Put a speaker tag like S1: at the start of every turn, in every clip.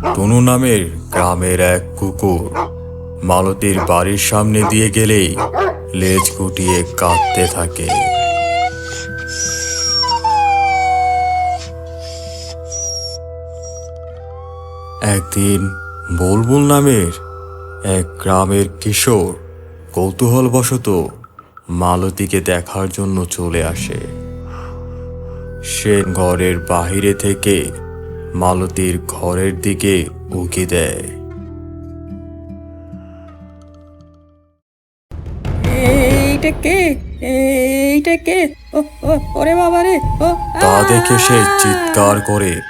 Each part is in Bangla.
S1: টুনু নামের গ্রামের এক কুকুর মালতীর বাড়ির সামনে দিয়ে গেলেই লেজ গুটিয়ে কাঁদতে থাকে। একদিন বুলবুল নামের এক গ্রামের কিশোর কৌতূহলবশত মালতীকে দেখার জন্য চলে আসে। সে ঘরের বাহিরে থেকে মালতীর ঘরের দিকে উকি দেয়।
S2: এইটা কে? এইটা কে? ও ও ওরে বাবা রে
S1: তা দেখে সে চিৎকার করে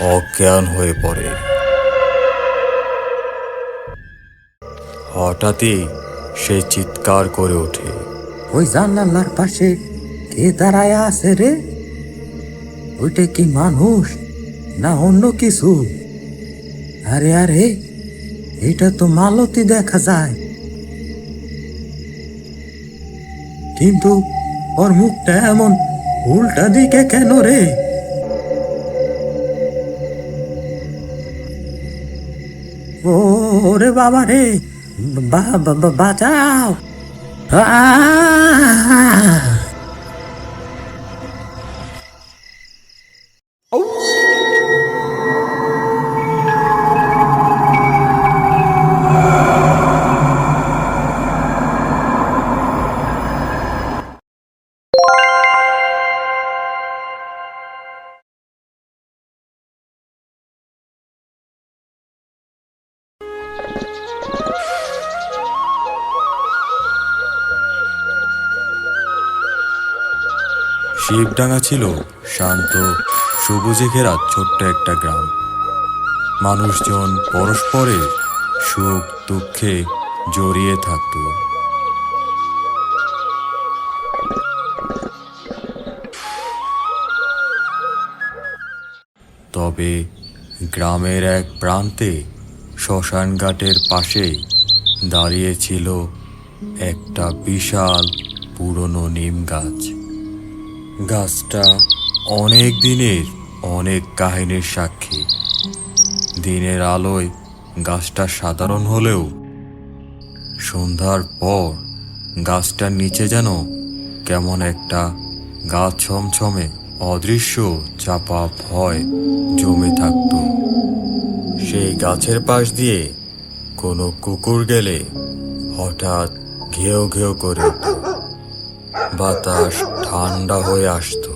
S1: অজ্ঞান হয়ে পড়ে। হঠাৎই সে চিৎকার করে ওঠে।
S3: ওই জানালার পাশে কে দাঁড়ায় আছে রে? ওইটা কি মানুষ? না, অন্য কিছু? আরে আরে, এটা তো মালতি দেখা যায়। কিন্তু ওর মুখটা এমন উল্টা দিকে কেন রে? ওরে বাবা রে বাঁচাও। আহ!
S1: শিবডাঙ্গা ছিল শান্ত, সবুজে ঘেরা ছোট্ট একটা গ্রাম। মানুষজন পরস্পরের সুখ দুঃখে জড়িয়ে থাকত। তবে গ্রামের এক প্রান্তে শ্মশান ঘাটের পাশে দাঁড়িয়েছিল একটা বিশাল পুরনো নিম গাছ। গাছটা অনেক দিনের, অনেক কাহিনীর সাক্ষী। দিনের আলোয় গাছটা সাধারণ হলেও সন্ধ্যার পর গাছটার নিচে যেন কেমন একটা গা ছমছমে অদৃশ্য, চাপা ভয় জমে থাকত। সেই গাছের পাশ দিয়ে কোনো কুকুর গেলে হঠাৎ ঘেউ ঘেউ করে বাতাস ঠান্ডা হয়ে আসতো।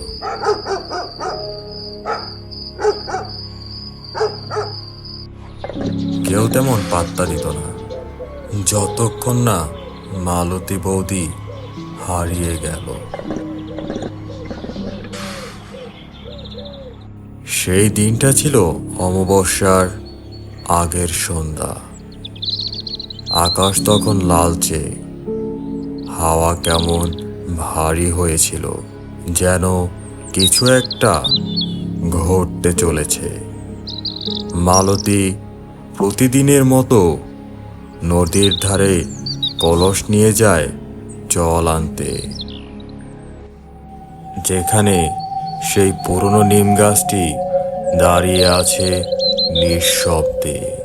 S1: কেউ তেমন পাত্তা দিত না। যতক্ষণ না মালতী বৌদি হারিয়ে গেল। সেই দিনটা ছিল অমাবস্যার আগের সন্ধ্যা। আকাশ তখন লালচে, হাওয়া কেমন ভারী হয়েছিল, যেন কিছু একটা ঘটতে চলেছে। মালতী প্রতিদিনের মতো নদীর ধারে কলস নিয়ে যায় জল আনতে। যেখানে সেই পুরনো নিম গাছটি দাঁড়িয়ে আছে নিঃশব্দে।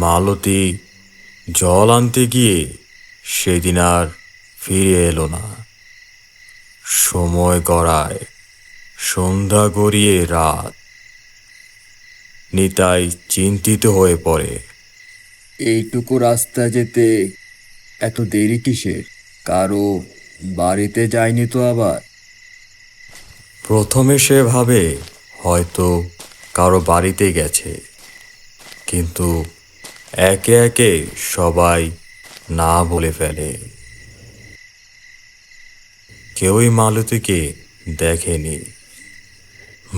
S1: মালতী জল আনতে গিয়ে সেদিন আর ফিরে এলো না। সময় গড়ায় সন্ধ্যা গড়িয়ে রাত। নিতাই চিন্তিত হয়ে পড়ে।
S4: এইটুকু রাস্তা যেতে এত দেরি কিসের? কারও বাড়িতে যায়নি তো আবার?
S1: প্রথমে সে ভাবে হয়তো কারও বাড়িতে গেছে। কিন্তু একে একে সবাই না বলে ফেলে। কেউই মালতীকে দেখেনি।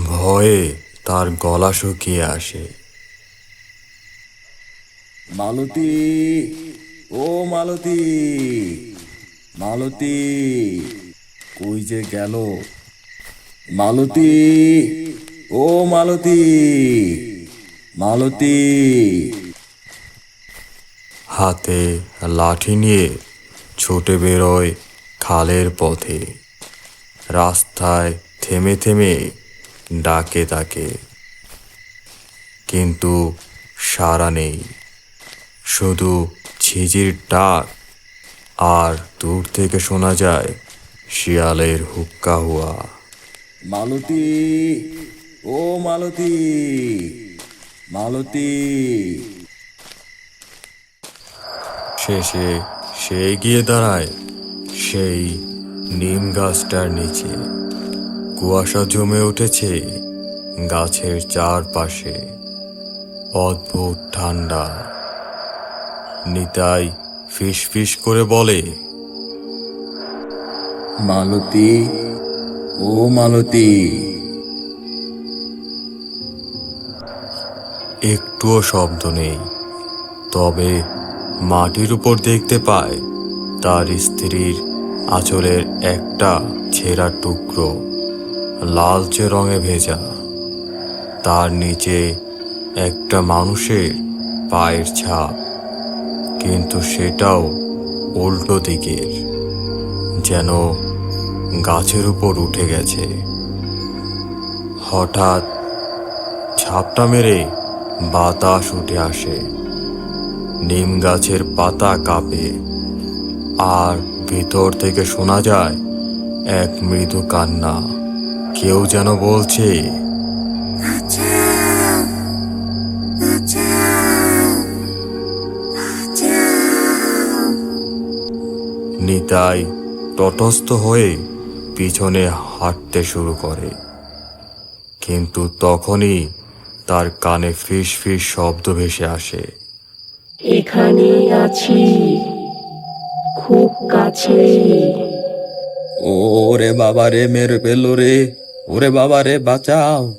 S1: ভয়ে তার গলা শুকিয়ে আসে।
S4: মালতী, ও মালতী মালতী, কই যে গেল? মালতী, ও মালতী মালতী
S1: হাতে লাঠি নিয়ে ছুটে বেরোয় খালের পথে। রাস্তায় থেমে থেমে ডাকে তাকে। কিন্তু সারা নেই। শুধু ঝিঝির ডাক। আর দূর থেকে শোনা যায় শিয়ালের হুক্কা হুয়া।
S4: মালতী, ও মালতী মালতী।
S1: শেষে সে গিয়ে দাঁড়ায় সেই নিম গাছটার নিচে। কুয়াশা জমে উঠেছে গাছের চারপাশে। অদ্ভুত ঠান্ডা। নিতাই ফিস ফিস করে বলে
S4: মালতী ও মালতী।
S1: একটুও শব্দ নেই তবে মাটির উপর দেখতে পায়, তার স্ত্রীর আঁচলের একটা ছেঁড়া টুকরো লালচে রঙে ভেজা। তার নিচে একটা মানুষের পায়ের ছাপ, কিন্তু সেটাও উল্টো দিকের, যেন গাছের উপর উঠে গেছে। হঠাৎ ছাপটা মেরে বাতাস উঠে আসে। নিম গাছের পাতা কাঁপে। আর ভিতর থেকে শোনা যায় এক মৃদু কান্না। কেউ যেন বলছে, নিতাই তটস্থ হয়ে পিছনে হাঁটতে শুরু করে। কিন্তু তখনই তার কানে ফিস ফিস শব্দ ভেসে আসে।
S5: এখানেই আছি। খুব কাছে
S4: ওরে বাবা রে মেরে ফেলল রে। ওরে বাবা রে বাঁচাও।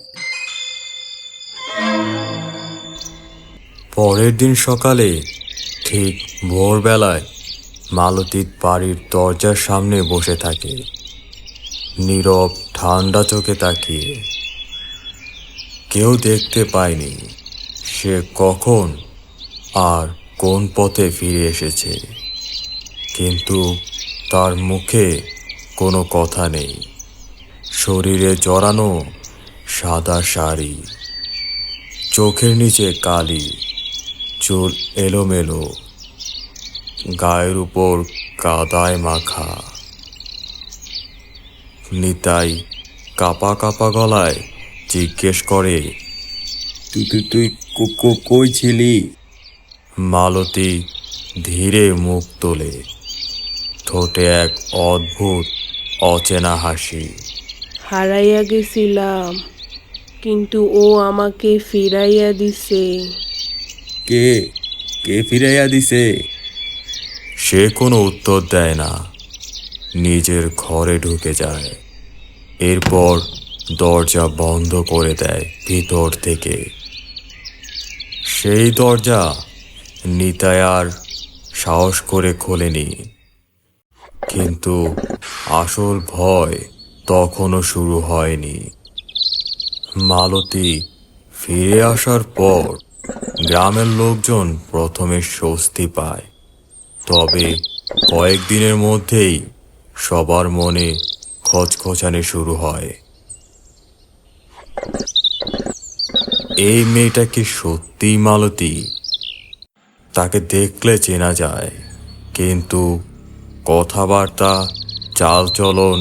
S1: পরের দিন সকালে ঠিক ভোরবেলায় মালতীর বাড়ির দরজার সামনে বসে থাকে। নীরব ঠান্ডা চোখে তাকিয়ে। কেউ দেখতে পায়নি। সে কখন আর কোন পথে ফিরে এসেছে। কিন্তু তার মুখে কোনো কথা নেই। শরীরে জড়ানো সাদা শাড়ি, চোখের নিচে কালি, চুল এলোমেলো, গায়ের উপর কাদায় মাখা। নিতাই কাপা কাপা গলায় জিজ্ঞেস করে,
S4: তুই তুই কই ছিলি?
S1: মালতী ধীরে মুখ তোলে। ঠোঁটে এক অদ্ভুত অচেনা হাসি।
S5: হারাইয়া গেছিলাম কিন্তু ও আমাকে ফিরাইয়া দিছে।
S4: কে? কে ফিরাইয়া দিছে?
S1: সে কোনো উত্তর দেয় না। নিজের ঘরে ঢুকে যায়। এরপর দরজা বন্ধ করে দেয় ভিতর থেকে। সেই দরজা নিতাই আর সাহস করে খোলেনি। কিন্তু আসল ভয় তখনও শুরু হয়নি। মালতী ফিরে আসার পর গ্রামের লোকজন প্রথমে স্বস্তি পায়। তবে কয়েকদিনের মধ্যেই সবার মনে খচখচানি শুরু হয়। এই মেয়েটা কি সত্যিই মালতী? তাকে দেখলে চেনা যায়, কিন্তু কথাবার্তা, চালচলন,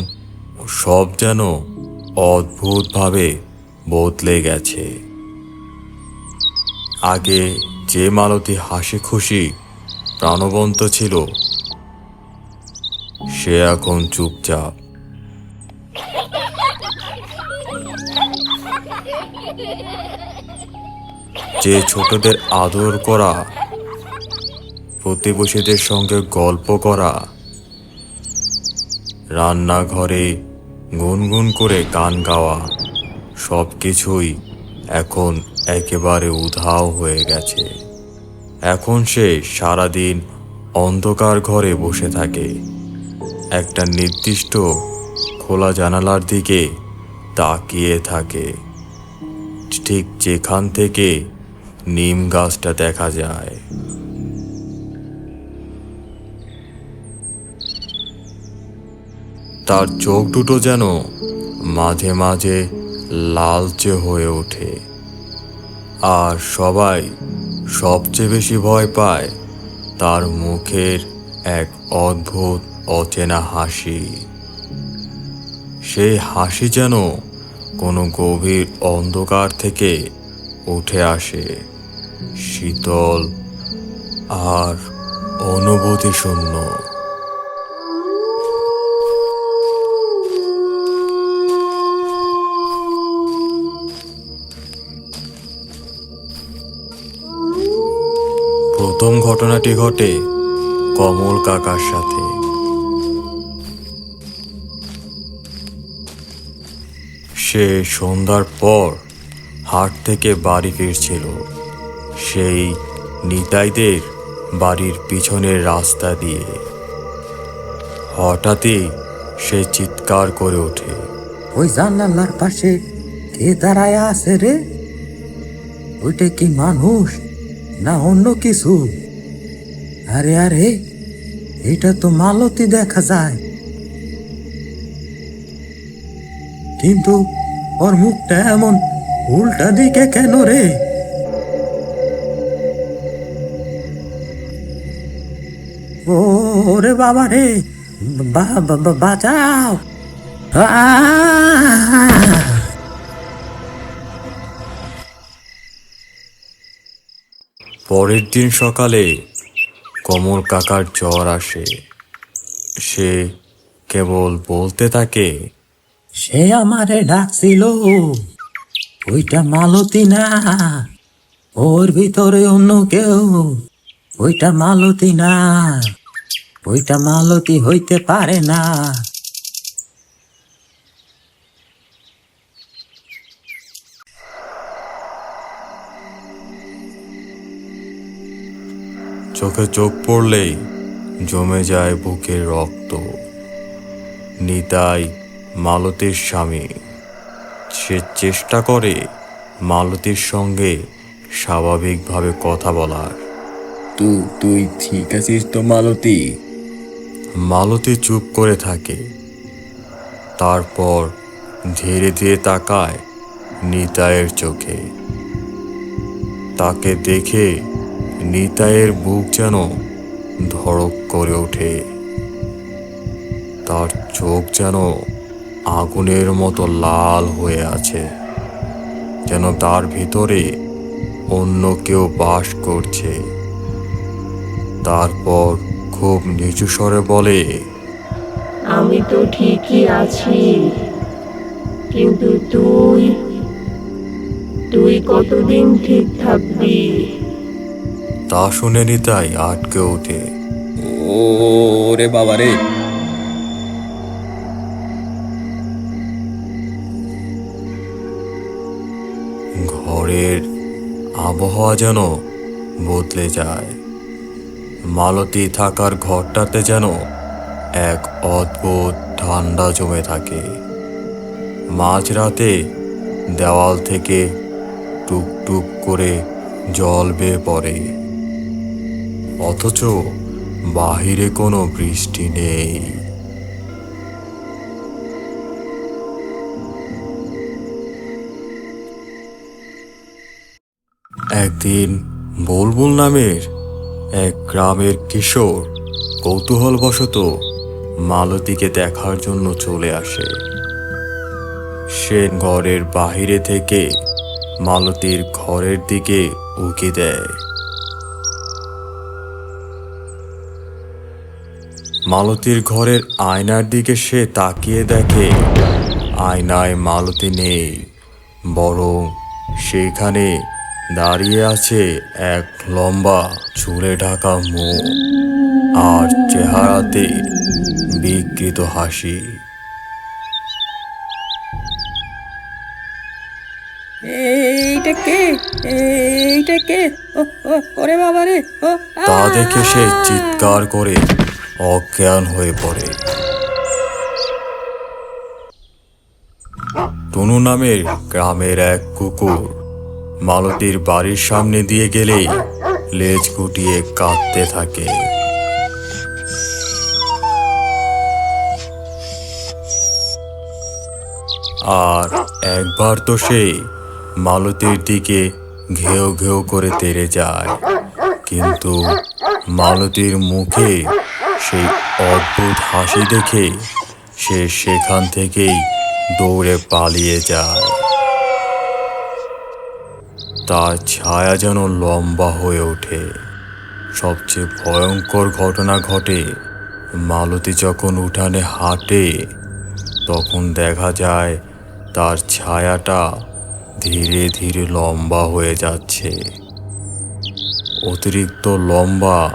S1: সব যেন অদ্ভুতভাবে বদলে গেছে। আগে যে মালতী হাসি খুশি প্রাণবন্ত ছিল, সে এখন চুপচাপ। যে ছোটদের আদর করা প্রতিবেশীদের সঙ্গে গল্প করা। রান্নাঘরে গুনগুন করে গান গাওয়া। সব কিছুই এখন একেবারে উধাও হয়ে গেছে। এখন সে সারাদিন অন্ধকার ঘরে বসে থাকে। একটা নির্দিষ্ট খোলা জানালার দিকে তাকিয়ে থাকে। ঠিক যেখান থেকে নিম গাছটা দেখা যায়। তার চোখ দুটো যেন মাঝে মাঝে লালচে হয়ে ওঠে। আর সবাই সবচেয়ে বেশি ভয় পায় তার মুখের এক অদ্ভুত, অচেনা হাসি। সেই হাসি যেন কোনো গভীর অন্ধকার থেকে উঠে আসে। শীতল আর অনুভূতি শূন্য প্রথম ঘটনাটি ঘটে কমল কাকার সাথে। সে সন্ধ্যার পর হাট থেকে বাড়ি ফিরছিল। সেই নিতাইদের বাড়ির পিছনের রাস্তা দিয়ে। হঠাৎই সে চিৎকার করে ওঠে।
S3: ওই জানালার পাশে কে দাঁড়ায় আছে রে? ওইটা কি মানুষ? না, অন্য কিছু? আরে আরে, এটা তো মালতি দেখা যায়। কিন্তু ওর মুখটা এমন উল্টা দিকে কেন রে? ওরে বাবা রে বাঁচাও। আহ!
S1: পরের দিন সকালে কমল কাকার জ্বর আসে। সে কেবল বলতে থাকে,
S3: সে আমারে ডাকছিল, ওইটা মালতী না, ওর ভিতরে অন্য কেউ, ওইটা মালতী না, ওইটা মালতী হইতে পারে না।
S1: চোখে চোখ পড়লেই জমে যায় বুকের রক্ত। নিতাই মালতীর স্বামী। সে চেষ্টা করে মালতীর সঙ্গে স্বাভাবিকভাবে কথা বলার।
S4: তুই তুই ঠিক আছিস তো মালতী?
S1: মালতী চুপ করে থাকে। তারপর ধীরে ধীরে তাকায় নিতাইয়ের চোখে। তাকে দেখে নিতাইয়ের বুক যেন ধড়ক করে ওঠে। তার চোখ যেন আগুনের মতো লাল হয়ে আছে, যেন তার ভিতরে অন্য কেউ বাস করছে। তারপর খুব নিচু স্বরে বলে,
S6: আমি তো ঠিকই আছি, কিন্তু তুই তুই কতদিন ঠিক থাকবি?
S1: তা শুনে নিতাই আটকে ওঠে।
S4: ও রে বাবা রে।
S1: ঘরের আবহাওয়া যেন বদলে যায়। মালতী থাকার ঘরটাতে যেন এক অদ্ভুত ঠান্ডা জমে থাকে। মাঝরাতে দেওয়াল থেকে টুকটুক করে জল বেয়ে পড়ে। অথচ বাহিরে কোনো বৃষ্টি নেই। একদিন বুলবুল নামের এক গ্রামের কিশোর কৌতূহলবশত মালতীকে দেখার জন্য চলে আসে। সে ঘরের বাহিরে থেকে মালতীর ঘরের দিকে উকি দেয়। মালতীর ঘরের আয়নার দিকে সে তাকিয়ে দেখে আয়নায় মালতী নেই বরং সেখানে দাঁড়িয়ে আছে এক লম্বা চুলে ঢাকা মুখ আর চেহারাতে বিকৃত হাসি।
S2: এইটা কে? এইটা কে? ও ও ওরে বাবা রে ও
S1: তা দেখে সে চিৎকার করে অজ্ঞান হয়ে পড়ে। টুনু নামের গ্রামের এক কুকুর মালতীর বাড়ির সামনে দিয়ে গেলেই লেজ গুটিয়ে কাঁদতে থাকে। আর একবার তো সে মালতীর দিকে ঘেউ ঘেউ করে তেড়ে যায়। কিন্তু মালতীর মুখে সেই অদ্ভুত হাসি দেখে সে সেখান থেকেই দৌড়ে পালিয়ে যায়। তার ছায়া যেন লম্বা হয়ে ওঠে। সবচেয়ে ভয়ঙ্কর ঘটনা ঘটে, মালতী যখন উঠানে হাঁটে, তখন দেখা যায় তার ছায়াটা ধীরে ধীরে লম্বা হয়ে যাচ্ছে। অতিরিক্ত লম্বা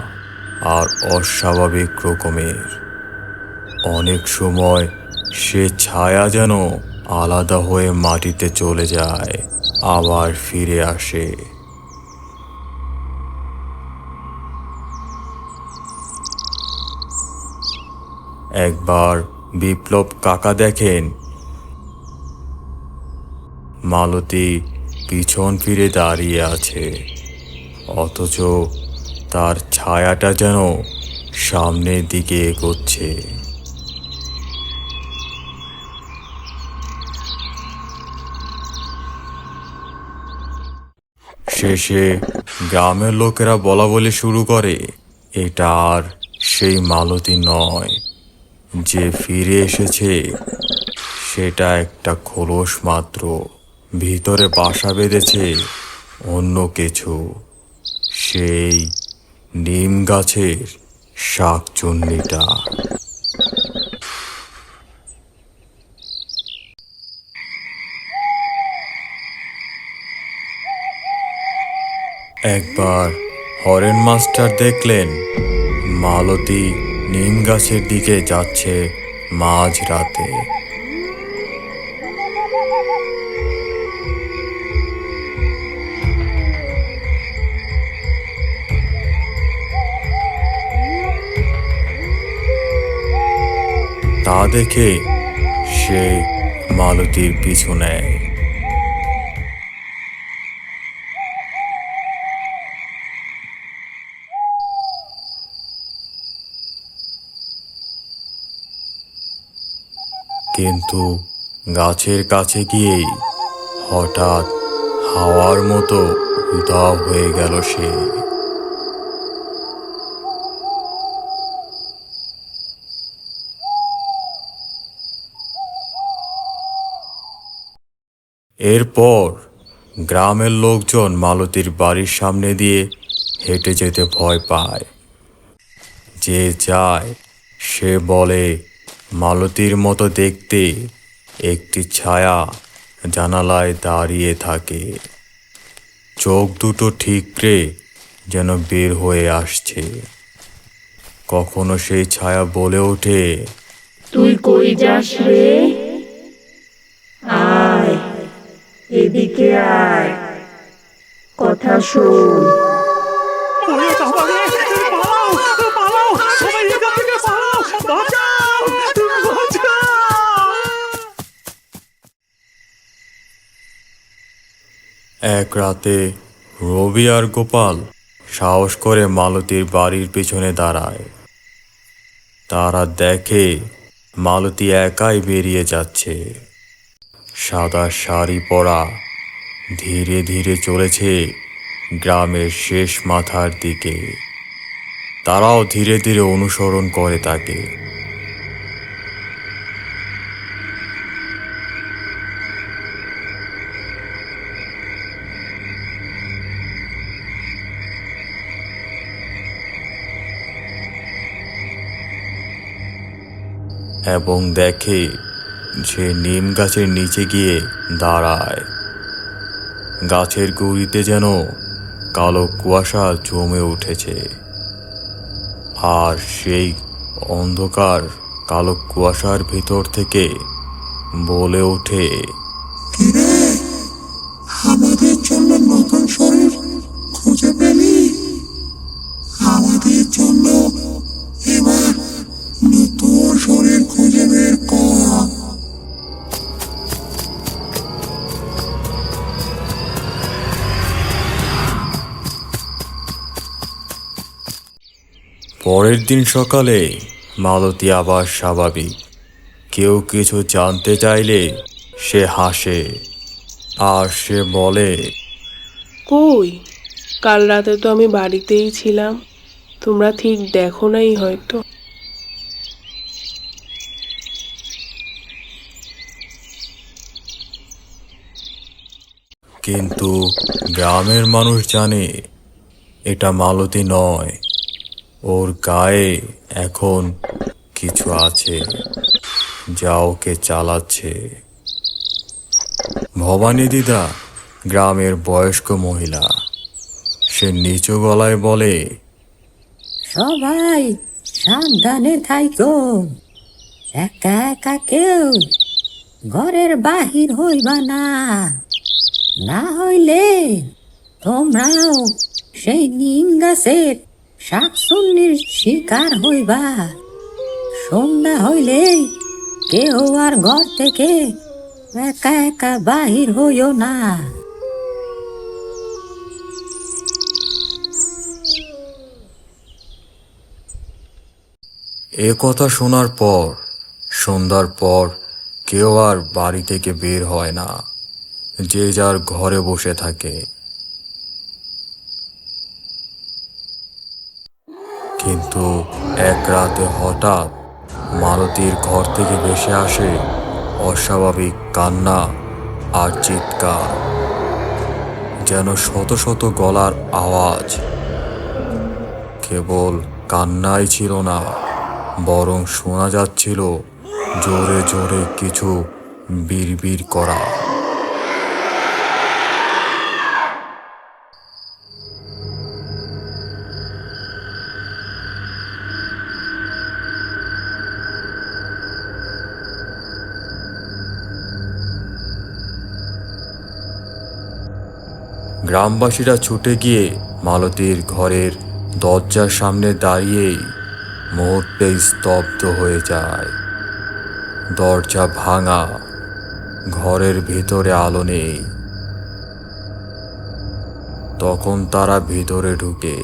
S1: আর অস্বাভাবিক রকমের। অনেক সময় সে ছায়া যেন আলাদা হয়ে মাটিতে চলে যায়, আবার ফিরে আসে। একবার বিপ্লব কাকা দেখেন, মালতী পিছন ফিরে দাঁড়িয়ে আছে, অথচ তার ছায়াটা যেন সামনের দিকে এগোচ্ছে। শেষে গ্রামের লোকেরা বলা বলি শুরু করে, এটা আর সেই মালতী নয়। যে ফিরে এসেছে, সেটা একটা খোলস মাত্র। ভিতরে বাসা বেঁধেছে অন্য কিছু। সেই নিম গাছের শাক শাকচুন্নিটা একবার হরেন মাস্টার দেখলেন, মালতী নিম গাছের দিকে যাচ্ছে মাঝ রাতে তা দেখে সে মালতীর পিছু নেয়। কিন্তু গাছের কাছে গিয়েই হঠাৎ হাওয়ার মতো উধাও হয়ে গেল সে। এরপর গ্রামের লোকজন মালতীর বাড়ির সামনে দিয়ে হেঁটে যেতে ভয় পায়। যে যায় সে বলে মালতীর মতো দেখতে একটি ছায়া জানালায় দাঁড়িয়ে থাকে। চোখ দুটো ঠিকরে যেন বের হয়ে আসছে। কখনো সেই ছায়া বলে ওঠে
S6: তুই কই যাস রে? আয়। এদিকে আয়। কথা শোন।
S7: ওরে বাবা রে পালাও পালাও সবাই এখান থেকে পালাও বাঁচাও বাঁচাও।
S1: এক রাতে রবি আর গোপাল সাহস করে মালতীর বাড়ির পিছনে দাঁড়ায়। তারা দেখে মালতী একাই বেরিয়ে যাচ্ছে। সাদা শাড়ি পরা ধীরে ধীরে চলেছে গ্রামের শেষ মাথার দিকে। তারাও ধীরে ধীরে অনুসরণ করে তাকে। এবং দেখে সে নিম গাছের নিচে গিয়ে দাঁড়ায়। গাছের গুড়িতে যেন কালো কুয়াশা জমে উঠেছে। আর সেই অন্ধকার কালো কুয়াশার ভিতর থেকে বলে ওঠে পরের দিন সকালে মালতী আবার স্বাভাবিক। কেউ কিছু জানতে চাইলে সে হাসে আর সে বলে
S5: কই? কাল রাতে তো আমি বাড়িতেই ছিলাম। তোমরা ঠিক দেখো নাই হয়তো।
S1: কিন্তু গ্রামের মানুষ জানে এটা মালতী নয়। ওর গায়ে এখন কিছু আছে যা ওকে চালাচ্ছে। ভবানী দিদা, গ্রামের বয়স্ক মহিলা, সে নিচু গলায় বলে,
S3: সবাই সাবধানে থাইকো। একা একা কেউ ঘরের বাহির হইবা না। না হইলে তোমরাও সেই নিম গাছের শাকসুন্নির শিকার হইবা। সন্ধ্যা হইলে কেউ আর ঘর থেকে একা একা বাহির হইও না।
S1: এ কথা শোনার পর, সন্ধ্যার পর কেউ আর বাড়ি থেকে বের হয় না। যে যার ঘরে বসে থাকে। কিন্তু এক রাতে হঠাৎ মালতীর ঘর থেকে ভেসে আসে অস্বাভাবিক কান্না আর চিৎকার, যেন শত শত গলার আওয়াজ। কেবল কান্নাই ছিল না, বরং শোনা যাচ্ছিল জোরে জোরে কিছু বিড়বিড় করা। গ্রামবাসীরা ছুটে গিয়ে মালতীর ঘরের দরজার সামনে দাঁড়িয়েই মুহূর্তে স্তব্ধ হয়ে যায়। দরজা ভাঙা, ঘরের ভিতরে আলো নেই। তখন তারা ভিতরে ঢুকে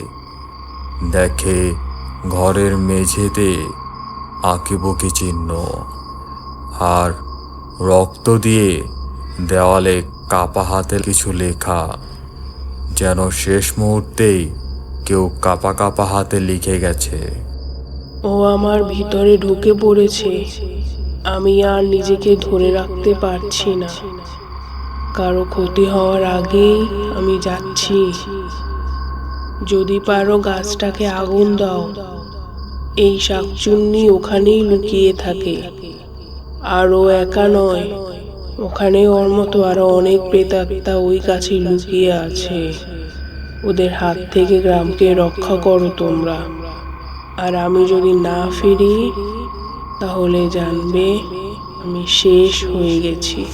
S1: দেখে ঘরের মেঝেতে আঁকিবুকি চিহ্ন আর রক্ত দিয়ে দেওয়ালে কাপা হাতের কিছু লেখা। যেন শেষ মুহূর্তেই কেউ কাপা কাপা হাতে লিখে গেছে।
S5: ও আমার ভিতরে ঢুকে পড়েছে। আমি আর নিজেকে ধরে রাখতে পারছি না। কারও ক্ষতি হওয়ার আগেই আমি যাচ্ছি। যদি পারো গাছটাকে আগুন দাও। এই শাকচুন্নি ওখানেই লুকিয়ে থাকে। আর ও একা নয়। ওখানে ওর মতো আরও অনেক প্রেতাত্মা ওই গাছে লুকিয়ে আছে। ওদের হাত থেকে গ্রামকে রক্ষা করো তোমরা। আর আমি যদি না ফিরি, তাহলে জানবে আমি শেষ হয়ে গেছি।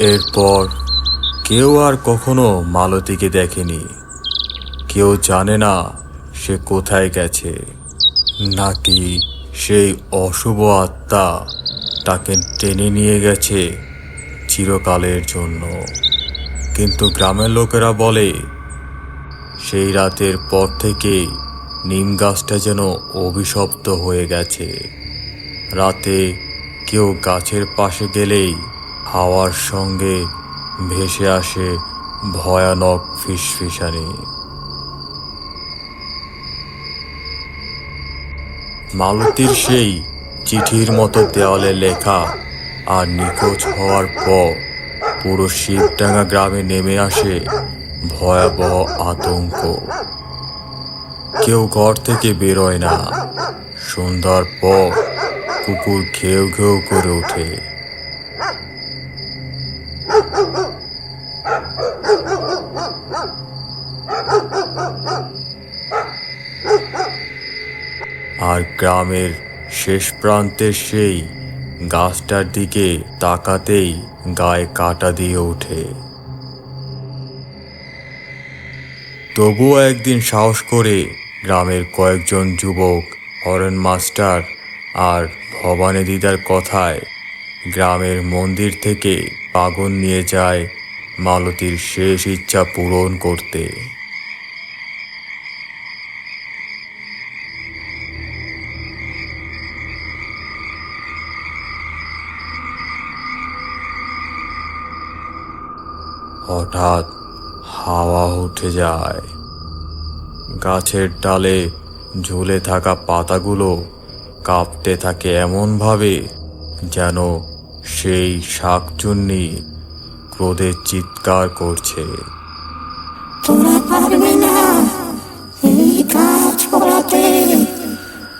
S1: এরপর কেউ আর কখনো মালতীকে দেখেনি। কেউ জানে না সে কোথায় গেছে। নাকি সেই অশুভ আত্মা তাকে টেনে নিয়ে গেছে চিরকালের জন্য। কিন্তু গ্রামের লোকেরা বলে, সেই রাতের পর থেকেই নিম গাছটা যেন অভিশপ্ত হয়ে গেছে। রাতে কেউ গাছের পাশে গেলেই হাওয়ার সঙ্গে ভেসে আসে ভয়ানক ফিসফিসানি। মালতীর সেই চিঠির মতো দেওয়ালে লেখা আর নিখোঁজ হওয়ার পর পুরো শিবডাঙ্গা গ্রামে নেমে আসে ভয়াবহ আতঙ্ক। কেউ ঘর থেকে বেরোয় না। সন্ধ্যার পর কুকুর ঘেউ ঘেউ করে ওঠে। আর গ্রামের শেষ প্রান্তের সেই গাছটার দিকে তাকাতেই গায়ে কাটা দিয়ে ওঠে। তবুও একদিন সাহস করে গ্রামের কয়েকজন যুবক, হরেন মাস্টার আর ভবানী দিদার কথায় গ্রামের মন্দির থেকে পাগন নিয়ে যায় মালতীর শেষ ইচ্ছা পূরণ করতে। হঠাৎ হাওয়া উঠে যায়। গাছের ডালে ঝুলে থাকা পাতাগুলো কাঁপতে থাকে এমনভাবে যেন সেই শাকচুন্নি ক্রোধে চিৎকার করছে।
S8: তোরা পারবে না এই কাজ করাতে।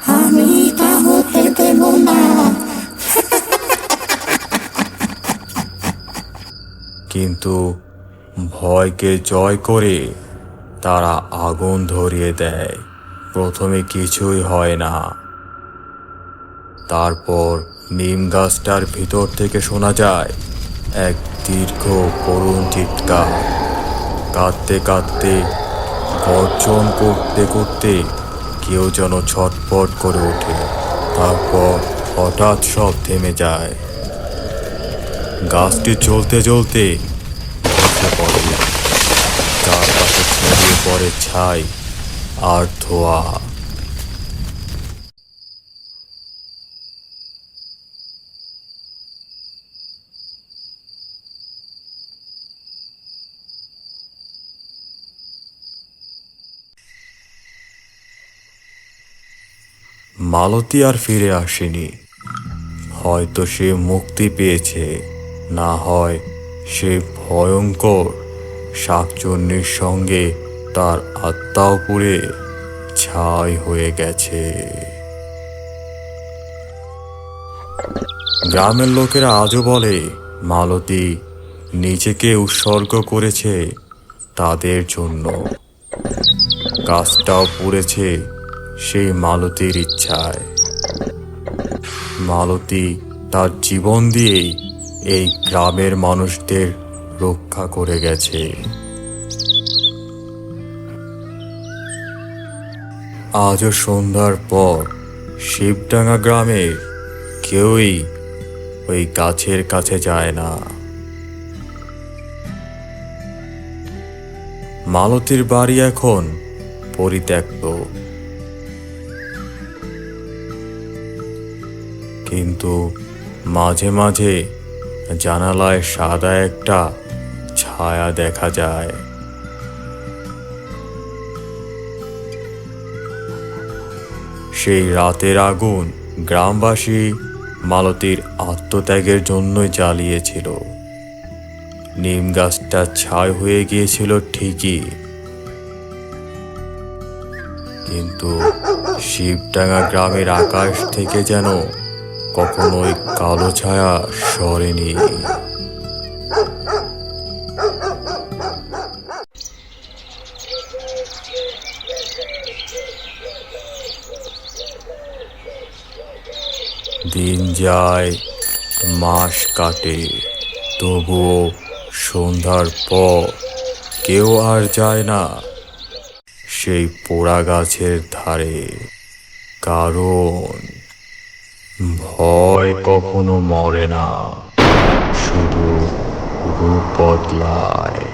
S8: আমি তা হতে দেব না।
S1: কিন্তু ভয়কে জয় করে তারা আগুন ধরিয়ে দেয়। প্রথমে কিছুই হয় না। তারপর নিম গাছটার ভিতর থেকে শোনা যায়, এক দীর্ঘ করুণ চিৎকার। কাঁদতে কাঁদতে, গর্জন করতে করতে কেউ যেন ছটপট করে ওঠে। তারপর হঠাৎ সব থেমে যায়। গাছটি চলতে চলতে ধসে পড়ে চারপাশে পড়ে ছাই আর ধোয়া। মালতী আর ফিরে আসেনি। হয়তো সে মুক্তি পেয়েছে, না হয় সে ভয়ঙ্কর শাকচুন্নির সঙ্গে তার আত্মাও পুড়ে ছাই হয়ে গেছে। গ্রামের লোকেরা আজও বলে, মালতী নিজেকে উৎসর্গ করেছে তাদের জন্য। গাছটাও পুড়েছে সেই মালতীর ইচ্ছায়। মালতী তার জীবন দিয়েই এই গ্রামের মানুষদের রক্ষা করে গেছে। আজও সন্ধ্যার পর শিবডাঙ্গা গ্রামের কেউই ওই গাছের কাছে যায় না। মালতীর বাড়ি এখন পরিত্যক্ত। কিন্তু মাঝে মাঝে জানালায় সাদা একটা ছায়া দেখা যায়। সেই রাতের আগুন গ্রামবাসী মালতীর আত্মত্যাগের জন্যই জ্বালিয়েছিল। নিম গাছটা ছাই হয়ে গিয়েছিল ঠিকই। কিন্তু শিবডাঙ্গা গ্রামের আকাশ থেকে যেন কখনোই কালো ছায়া সরেনি। দিন যায়, মাস কাটে। তবুও সন্ধ্যার পর কেউ আর যায় না সেই পোড়া গাছের ধারে। কারণ ভয় কখনো মরে না, শুধু রূপ বদলায়।